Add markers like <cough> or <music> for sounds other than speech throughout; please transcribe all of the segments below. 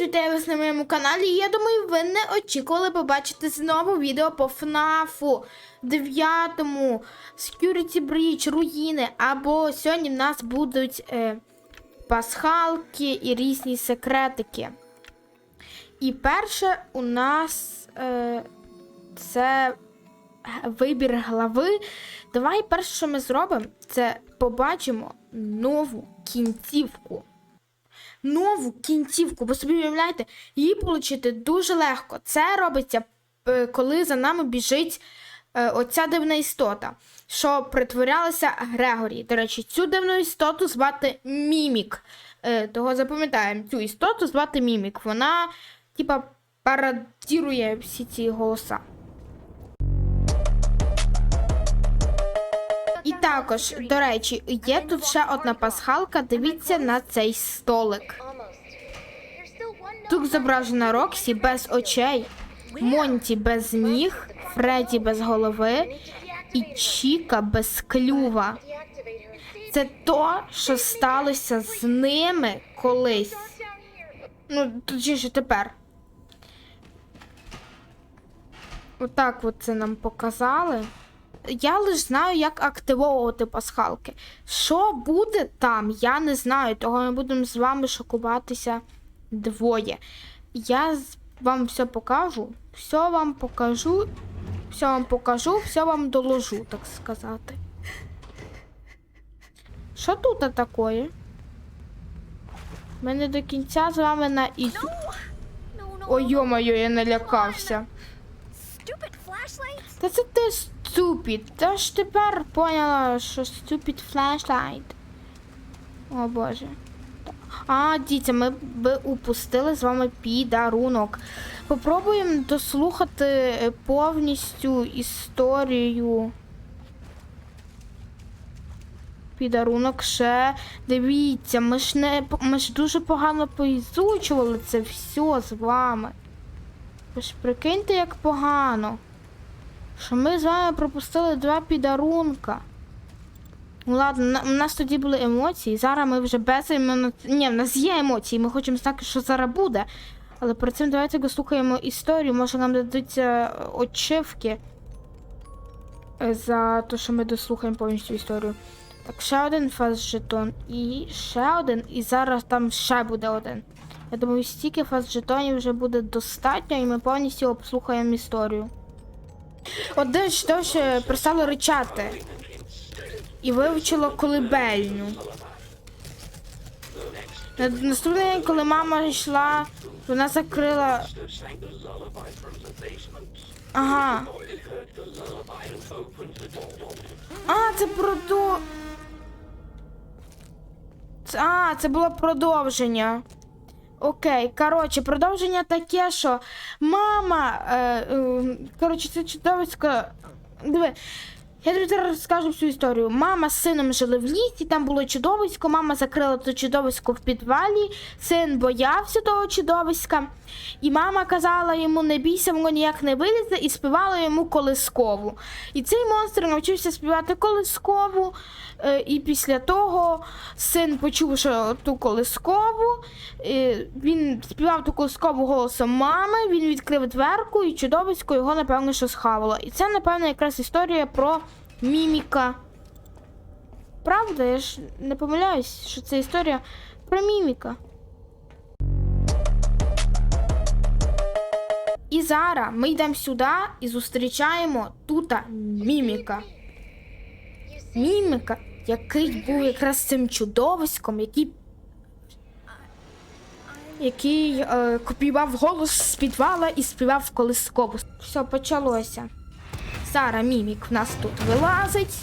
Вітаю вас на моєму каналі. Я думаю, ви не очікували побачити знову відео по ФНАФу 9-му, Security Breach, руїни. Або сьогодні в нас будуть е, пасхалки і різні секретики. І перше у нас е, це вибір глави. Давай перше, що ми зробимо, це побачимо нову кінцівку нову кінцівку. Ви собі уявляєте, її отримати дуже легко. Це робиться, е, коли за нами біжить е, оця дивна істота, що притворялася Грегорі. До речі, цю дивну істоту звати Мімік. Е, Того запам'ятаємо, цю істоту звати Мімік. Вона, типа, пародірує всі ці голоса. Також, до речі, є тут ще одна пасхалка. Дивіться на цей столик. Тут зображена Роксі без очей, Монті без ніг, Фредді без голови і Чіка без клюва. Це то, що сталося з ними колись. Ну, точніше тепер. Отак от це нам показали. Я лише знаю, як активовувати пасхалки. Що буде там, я не знаю, того ми будемо з вами шокуватися двоє. Я вам все покажу, все вам покажу, все вам покажу, все вам доложу, так сказати. Що тут таке? Ми не до кінця з вами на із. Ой, йо-моє, я налякався. Та це ти ступід. Та ж тепер поняла, що ступід флешлайт. О боже. А, дітя, ми би упустили з вами підарунок. Попробуємо дослухати повністю історію. Підарунок ще. Дивіться, ми ж не ми ж дуже погано поізучували це все з вами. Ви ж прикиньте, як погано. Що ми з вами пропустили два підарунка. Ну ладно, у нас тоді були емоції. Зараз ми вже без емоцій. Ні, в нас є емоції, ми хочемо знати, що зараз буде. Але перед цим давайте дослухаємо історію. Може нам дадуться е, очівки е, за те, що ми дослухаємо повністю історію. Так, ще один фаз жетон і ще один, і зараз там ще буде один. Я думаю, стільки фаз жетонів вже буде достатньо, і ми повністю обслухаємо історію. От ж то, перестало ричати. І вивчило колибельню. Наступний день, коли мама йшла, вона закрила. Ага. А, це продо. А, це було продовження. Окей, коротше, продовження таке, що мама. Е, е, коротше, це чудовисько. Диви. Я тобі зараз розкажу всю історію. Мама з сином жили в лісі, там було чудовисько, мама закрила то чудовисько в підвалі, син боявся того чудовиська, і мама казала йому не бійся, воно ніяк не вилізе, і співала йому колискову. І цей монстр навчився співати колискову, е, і після того син почув, що ту колискову, е, він співав ту колискову голосом мами, він відкрив дверку, і чудовисько його, напевно, що схавало. І це, напевно, якраз історія про міміка. Правда, я ж не помиляюсь, що це історія про міміка. І зараз ми йдемо сюди і зустрічаємо тута міміка. Міміка, який був якраз цим чудовиськом, який, який е, копіював голос з підвала і співав колискову. Все, почалося. Зараз мімік в нас тут вилазить.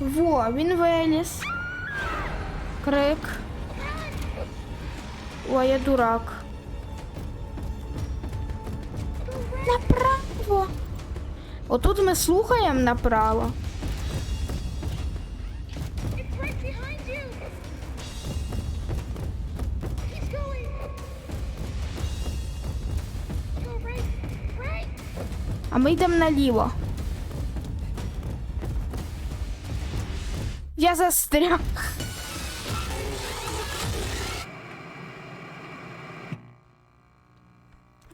Во, він виліз. Крик. Ой, я дурак. Направо. Отут ми слухаємо направо. ми йдемо наліво. Я застряг.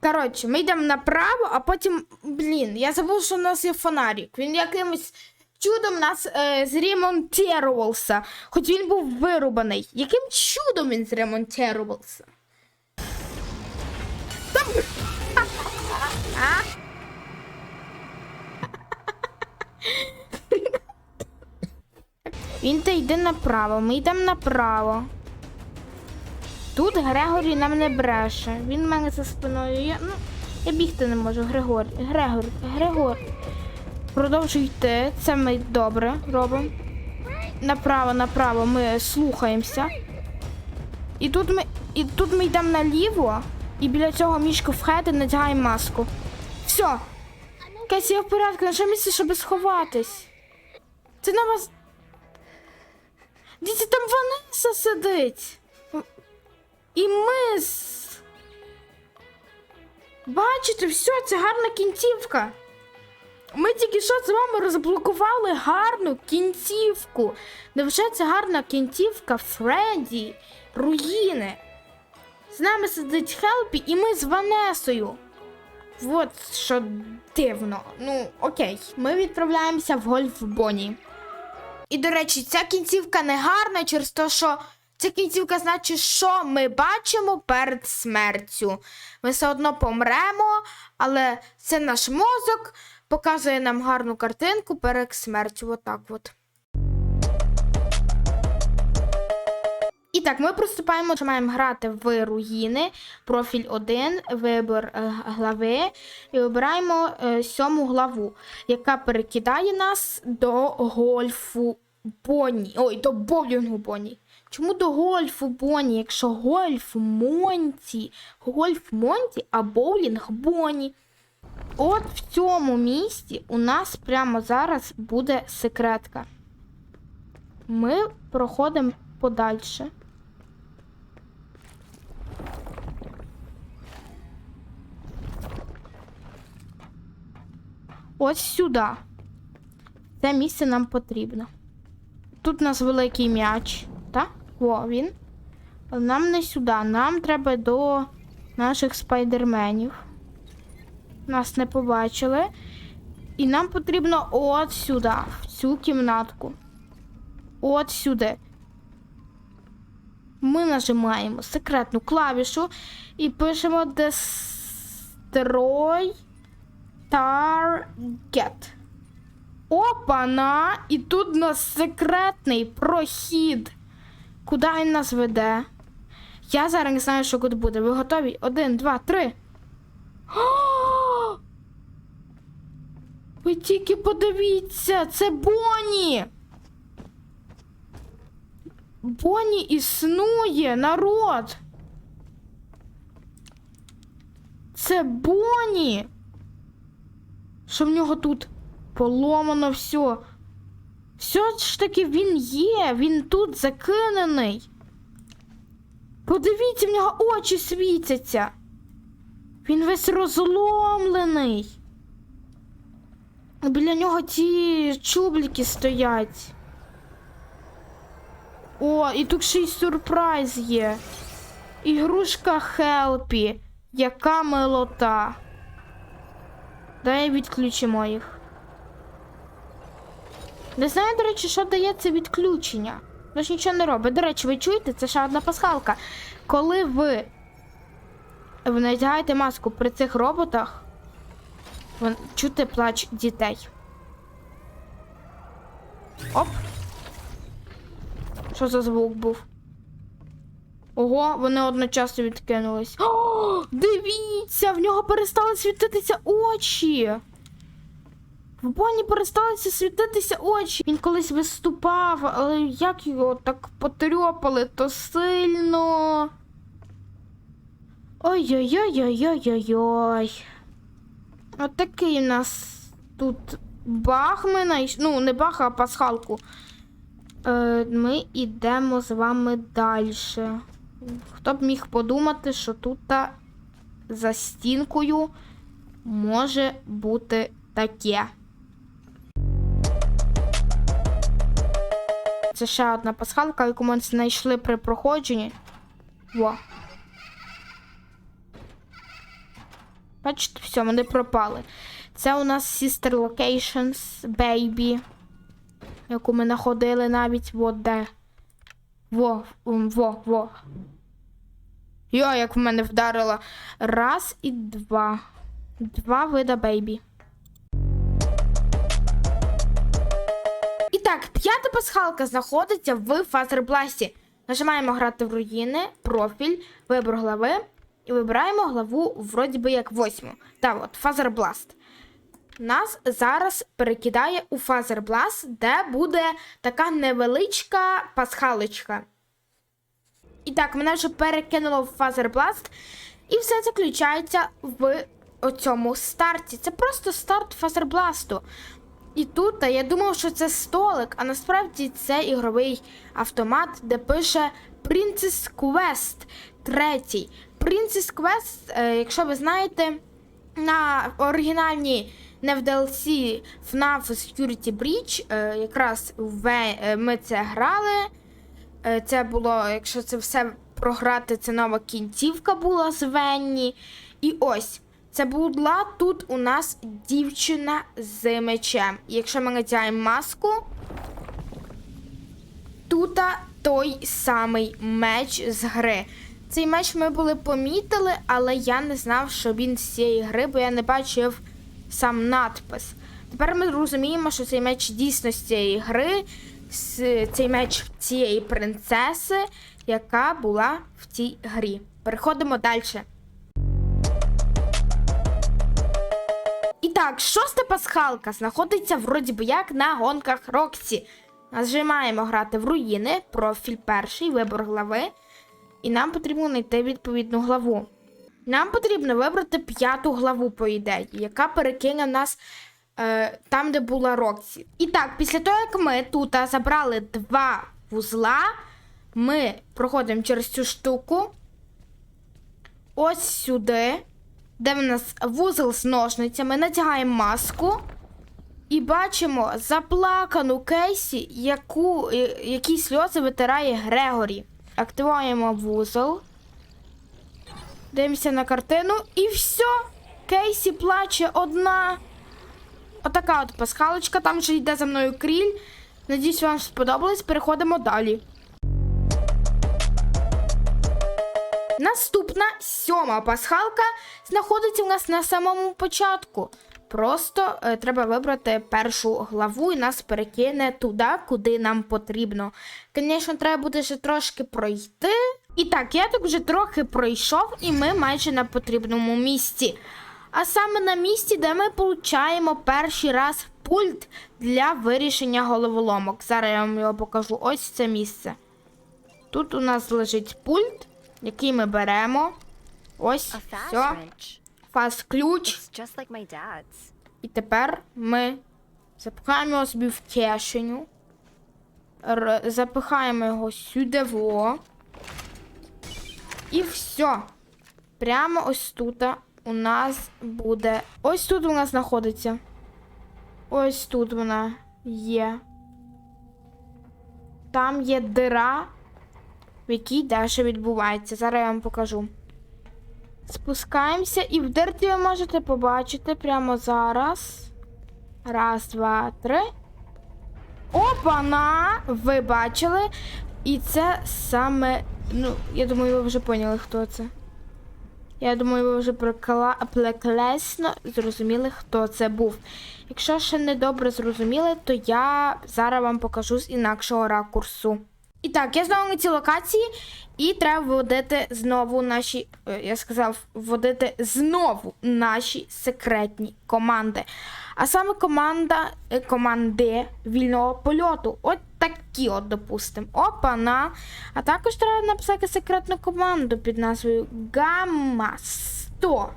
Коротше, ми йдемо направо, а потім, блін, я забув, що у нас є фонарик. Він якимось чудом нас е, зремонтувався. Хоч він був вирубаний. Яким чудом він зремонтувався? Там... <laughs> А? Він та йде направо, ми йдемо направо. Тут Грегорі нам не бреше. Він в мене за спиною. Я, ну, я бігти не можу. Григор. Грегор. Грегор. Продовжуй йти. Це ми добре робимо. Направо, направо ми слухаємося. І тут ми. І тут ми йдемо наліво, і біля цього мішку вхеди надягаємо маску. Все. Кесі, я в порядку, наше місце, щоб сховатись. Це на вас. Діти, там Ванеса сидить. І ми. Бачите, все, це гарна кінцівка. Ми тільки що з вами розблокували гарну кінцівку. Невже це гарна кінцівка Фредді, руїни? З нами сидить Хелпі, і ми з Ванесою. От що дивно. Ну, окей, ми відправляємося в гольф Боні. І, до речі, ця кінцівка не гарна через те, що ця кінцівка значить, що ми бачимо перед смертю. Ми все одно помремо, але це наш мозок показує нам гарну картинку перед смертю. Отак от. І так, ми приступаємо, що маємо грати в руїни, профіль 1, вибір е, глави, і обираємо е, сьому главу, яка перекидає нас до гольфу Бонні. Ой, до боулінгу Бонні. Чому до гольфу Бонні, якщо гольф Монті, гольф Монті, а боулінг Бонні? От в цьому місці у нас прямо зараз буде секретка. Ми проходимо подальше. Ось сюди. Це місце нам потрібно. Тут у нас великий м'яч, так? О, він. Але нам не сюди. Нам треба до наших спайдерменів. Нас не побачили. І нам потрібно от сюди, в цю кімнатку. От сюди. Ми нажимаємо секретну клавішу і пишемо Destroy Target. Опана! І тут у нас секретний прохід. Куди він нас веде? Я зараз не знаю, що тут буде. Ви готові? Один, два, три. <gasps> Ви тільки подивіться, це Бонні! Бонні існує, народ! Це Бонні! Що в нього тут поломано все. Все ж таки він є, він тут закинений. Подивіться, в нього очі світяться. Він весь розломлений. Біля нього ті чубліки стоять. О, і тут ще й сюрприз є. Ігрушка Хелпі. Яка милота. Дай відключимо їх. Не знаю, до речі, що дає це відключення. Воно ж нічого не робить. До речі, ви чуєте, це ще одна пасхалка. Коли ви, ви надягаєте маску при цих роботах, ви чути плач дітей. Оп. Що за звук був? Ого, вони одночасно відкинулись. О, дивіться, в нього перестали світитися очі. В Бонні перестали світитися очі. Він колись виступав, але як його так потрьопали, то сильно. Ой-ой-ой-ой-ой-ой-ой. От такий у нас тут бах ми найш... Ну, не бах, а пасхалку. Е, ми йдемо з вами далі. Хто б міг подумати, що тут за стінкою може бути таке. Це ще одна пасхалка, яку ми знайшли при проходженні. Во. Бачите, все, вони пропали. Це у нас Sister Locations Baby, яку ми знаходили навіть от де. Во, во, во. Йо, як в мене вдарила. Раз і два. Два вида бейбі. І так, п'ята пасхалка знаходиться в Фазербласті. Нажимаємо грати в руїни, профіль, вибор глави і вибираємо главу вроді би як восьму. Та от, Фазербласт. Нас зараз перекидає у Фазербласт, де буде така невеличка пасхалочка. І так, мене вже перекинуло в Фазербласт, і все заключається в оцьому старті. Це просто старт Фазербласту. І тут я думав, що це столик, а насправді це ігровий автомат, де пише Princess Quest 3. Princess Quest, е, якщо ви знаєте, на оригінальній не в DLC FNAF Security Breach, е, якраз е, ми це грали. Е, Це було, якщо це все програти, це нова кінцівка була з Венні. І ось, це була тут у нас дівчина з мечем. Якщо ми натягаємо маску, тут той самий меч з гри. Цей меч ми були помітили, але я не знав, що він з цієї гри, бо я не бачив сам надпис. Тепер ми розуміємо, що цей меч дійсно з цієї гри, цей меч цієї принцеси, яка була в цій грі. Переходимо далі. І так, шоста пасхалка знаходиться вроді би як на гонках Роксі. Нажимаємо грати в руїни, профіль перший, вибор глави. І нам потрібно знайти відповідну главу. Нам потрібно вибрати п'яту главу, по ідеї, яка перекине нас е, там, де була Роксі. І так, після того, як ми тут забрали два вузла, ми проходимо через цю штуку. Ось сюди, де в нас вузол з ножницями, натягаємо маску. І бачимо заплакану Кейсі, яку, е, які сльози витирає Грегорі. Активуємо вузол. Дивимося на картину і все. Кейсі плаче одна. Отака от пасхалочка, там же йде за мною кріль. Надіюсь, вам сподобалось. Переходимо далі. Наступна сьома пасхалка знаходиться у нас на самому початку. Просто е, треба вибрати першу главу і нас перекине туди, куди нам потрібно. Звісно, треба буде ще трошки пройти. І так, я так вже трохи пройшов, і ми майже на потрібному місці. А саме на місці, де ми получаємо перший раз пульт для вирішення головоломок. Зараз я вам його покажу. Ось це місце. Тут у нас лежить пульт, який ми беремо. Ось, fast все, wrench. ключ. І тепер ми запихаємо його собі в кишеню. Запихаємо його сюди во. І все. Прямо ось тут у нас буде. Ось тут у нас знаходиться. Ось тут вона є. Там є дира, в якій дещо відбувається. Зараз я вам покажу. Спускаємося і в дирті ви можете побачити прямо зараз. Раз, два, три. Опана! Ви бачили? І це саме. Ну, я думаю, ви вже поняли, хто це. Я думаю, ви вже прекрасно зрозуміли, хто це був. Якщо ще не добре зрозуміли, то я зараз вам покажу з інакшого ракурсу. І так, я знову на цій локації, і треба вводити знову наші. е, Я сказав, вводити знову наші секретні команди. А саме команда е, команди вільного польоту. От такі, от, допустимо. Опана. А також треба написати секретну команду під назвою Гамма 100.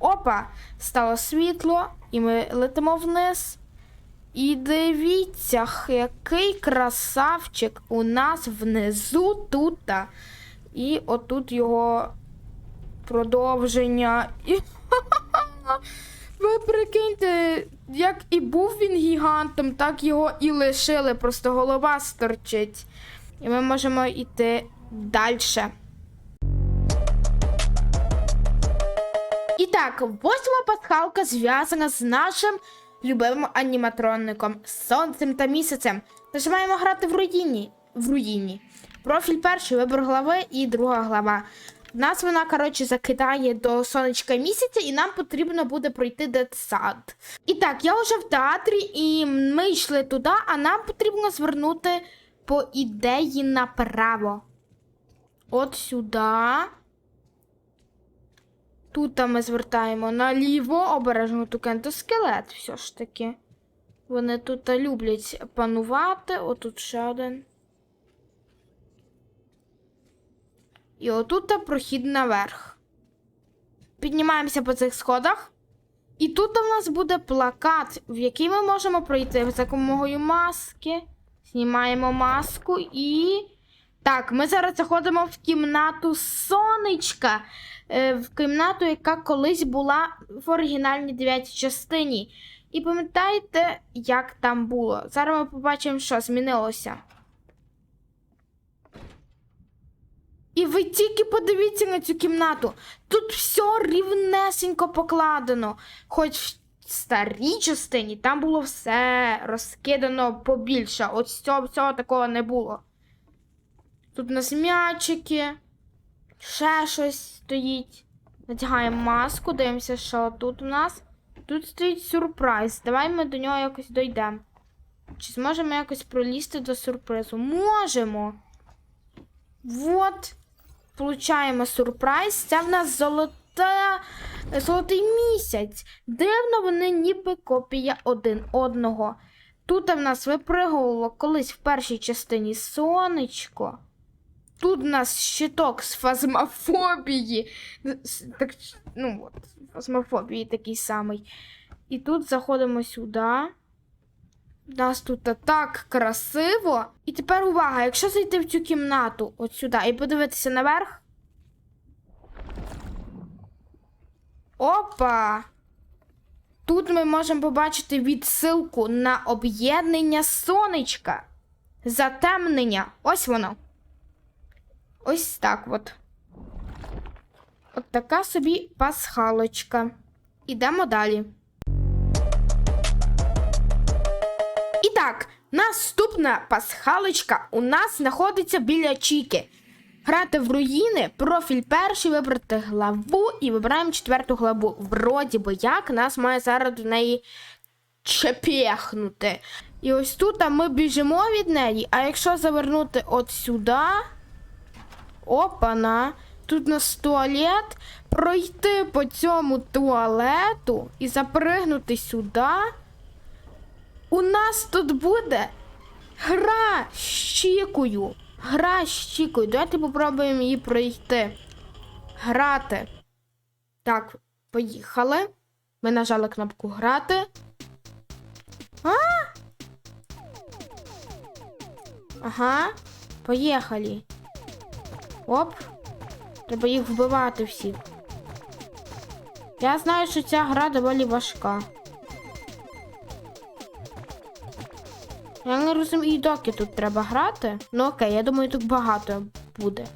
Опа! Стало світло, і ми летимо вниз. І дивіться, який красавчик у нас внизу тут. І отут його продовження. <laughs> Ви прикиньте, як і був він гігантом, так його і лишили. Просто голова сторчить. І ми можемо йти далі. І так, восьма пасхалка зв'язана з нашим любимим аніматронником Сонцем та місяцем. Нажимаємо грати в руїні. В руїні. Профіль перший, вибір глави і друга глава. Нас вона, коротше, закидає до сонечка місяця, і нам потрібно буде пройти дитсад. І так, я вже в театрі, і ми йшли туди, а нам потрібно звернути по ідеї направо. От сюди. Тут ми звертаємо наліво, обережно тут скелет, все ж таки. Вони тут люблять панувати. Отут ще один. І отут прохід наверх. Піднімаємося по цих сходах. І тут у нас буде плакат, в який ми можемо пройти за допомогою маски. Знімаємо маску і. Так, ми зараз заходимо в кімнату сонечка. Е, в кімнату, яка колись була в оригінальній дев'ятій частині. І пам'ятаєте, як там було? Зараз ми побачимо, що змінилося. І ви тільки подивіться на цю кімнату. Тут все рівнесенько покладено. Хоч в старій частині там було все розкидано побільше. От цього всього такого не було. Тут у нас м'ячики, ще щось стоїть. Надягаємо маску, дивимося, що тут у нас. Тут стоїть сюрприз. Давай ми до нього якось дійдемо. Чи зможемо якось пролізти до сюрпризу? Можемо. Вот. Получаємо сюрприз. Це в нас золота... золотий місяць. Дивно, вони ніби копія один одного. Тут в нас випригувало колись в першій частині сонечко. Тут у нас щиток з фазмофобії. Так, ну от, фазмофобії такий самий. І тут заходимо сюди. У нас тут так красиво. І тепер увага, якщо зайти в цю кімнату от сюди і подивитися наверх. Опа! Тут ми можемо побачити відсилку на об'єднання сонечка. Затемнення. Ось воно. Ось так от. От така собі пасхалочка. Ідемо далі. І так, наступна пасхалочка у нас знаходиться біля Чіки. Грати в руїни, профіль перший, вибрати главу і вибираємо четверту главу. Вроді би як нас має зараз до неї чепехнути. І ось тут ми біжимо від неї, а якщо завернути от сюди. Опана. Тут у нас туалет. Пройти по цьому туалету і запригнути сюди. У нас тут буде гра з щікою. Гра з щікою. Давайте попробуємо її пройти. Грати. Так, поїхали. Ми нажали кнопку грати. А? Ага. Поїхали. Оп. Треба їх вбивати всіх. Я знаю, що ця гра доволі важка. Я не розумію, доки тут треба грати. Ну окей, я думаю, тут багато буде.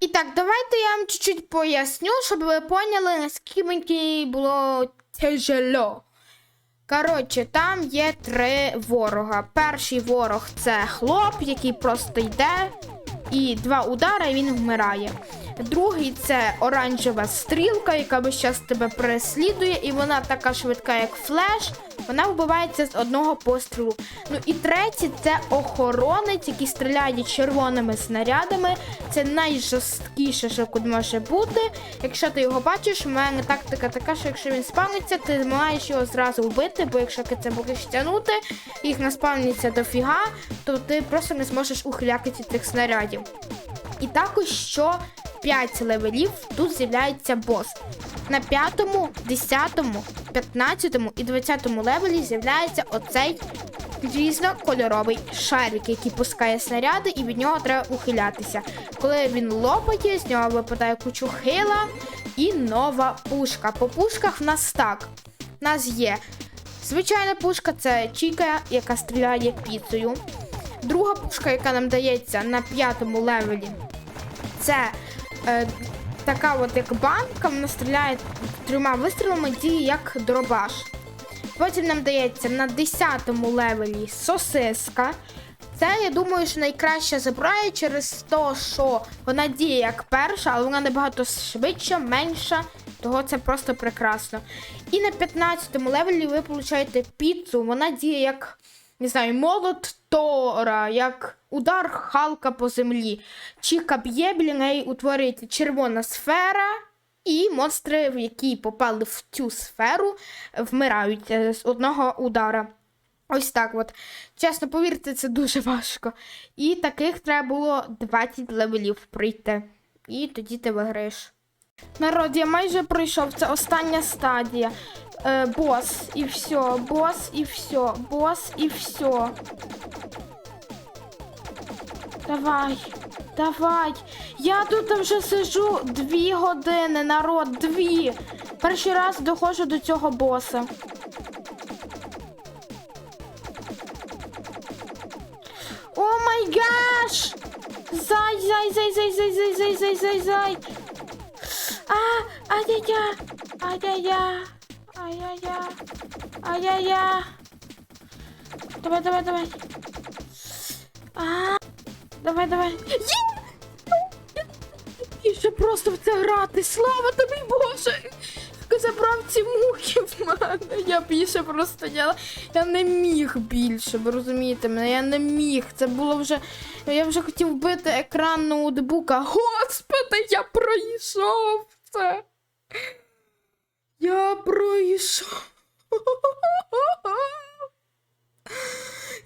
І так, давайте я вам чуть-чуть поясню, щоб ви поняли, наскільки було тяжело. Коротше, там є три ворога. Перший ворог це хлоп, який просто йде, і два удари, і він вмирає. Другий це оранжева стрілка, яка весь час тебе переслідує, і вона така швидка, як флеш. Вона вбивається з одного пострілу. Ну і третій це охоронець, який стріляє червоними снарядами. Це найжорсткіше, що тут може бути. Якщо ти його бачиш, у мене тактика така, що якщо він спавниться, ти маєш його зразу вбити, бо якщо ти будеш тягнути, їх наспавниться дофіга, то ти просто не зможеш ухилятися цих снарядів. І також що 5 левелів тут з'являється бос. На 5, 10, 15 і 20 левелі з'являється оцей різнокольоровий шарик, який пускає снаряди, і від нього треба ухилятися. Коли він лопає, з нього випадає кучу хила і нова пушка. По пушках в нас так. У нас є звичайна пушка, це Чіка, яка стріляє піцею. Друга пушка, яка нам дається на п'ятому левелі, це е, така от як банка, вона стріляє трьома вистрілами діє як дробаш. Потім нам дається на 10-му левелі сосиска. Це, я думаю, що найкраща зброя через те, що вона діє як перша, але вона набагато швидша, менша. Того це просто прекрасно. І на 15-му левелі ви получаєте піцу. Вона діє як, не знаю, молот Тора, як удар Халка по землі. Чіка б'є, біля неї утворюється червона сфера, і монстри, в які попали в цю сферу, вмирають е, з одного удара. Ось так от. Чесно, повірте, це дуже важко. І таких треба було 20 левелів пройти. І тоді ти виграєш. Народ, я майже пройшов. Це остання стадія. Е, бос і все, бос і все, бос і все. Давай, давай. Я тут вже сижу дві години, народ, дві. Перший раз доходжу до цього боса. О май гаш! Зай, зай, зай, зай, зай, зай, зай, зай, зай, зай. А, ай-яй-я, ай-яй-я, ай-яй-я, ай-яй-я. Давай, давай, давай. А, давай, давай. І ще просто в це грати. Слава тобі, Боже! Забрав ці мухи в мене. Я більше просто я, я не міг більше, ви розумієте мене, я не міг. Це було вже. Я вже хотів вбити екран ноутбука. Господи, я пройшов це. Я пройшов.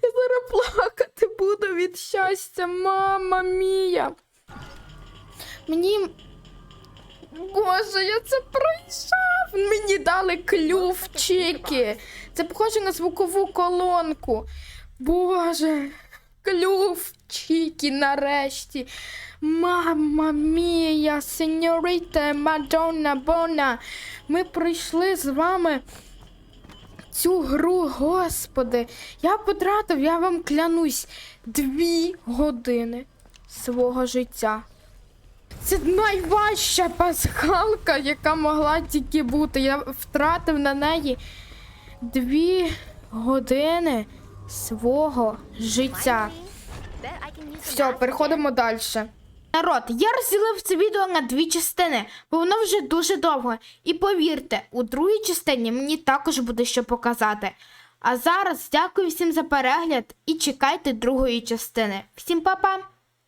Я зараз плакати буду від щастя, мама мія. Мені. Боже, я це пройшов. Мені дали клювчики. Це похоже на звукову колонку. Боже, клювчики нарешті. Мама мія, сеньоріта Мадонна Бона. Ми пройшли з вами цю гру, господи. Я потратив, я вам клянусь, дві години свого життя. Це найважча пасхалка, яка могла тільки бути. Я втратив на неї дві години свого життя. Все, переходимо далі. Народ, я розділив це відео на дві частини, бо воно вже дуже довго. І повірте, у другій частині мені також буде що показати. А зараз дякую всім за перегляд і чекайте другої частини. Всім па-па!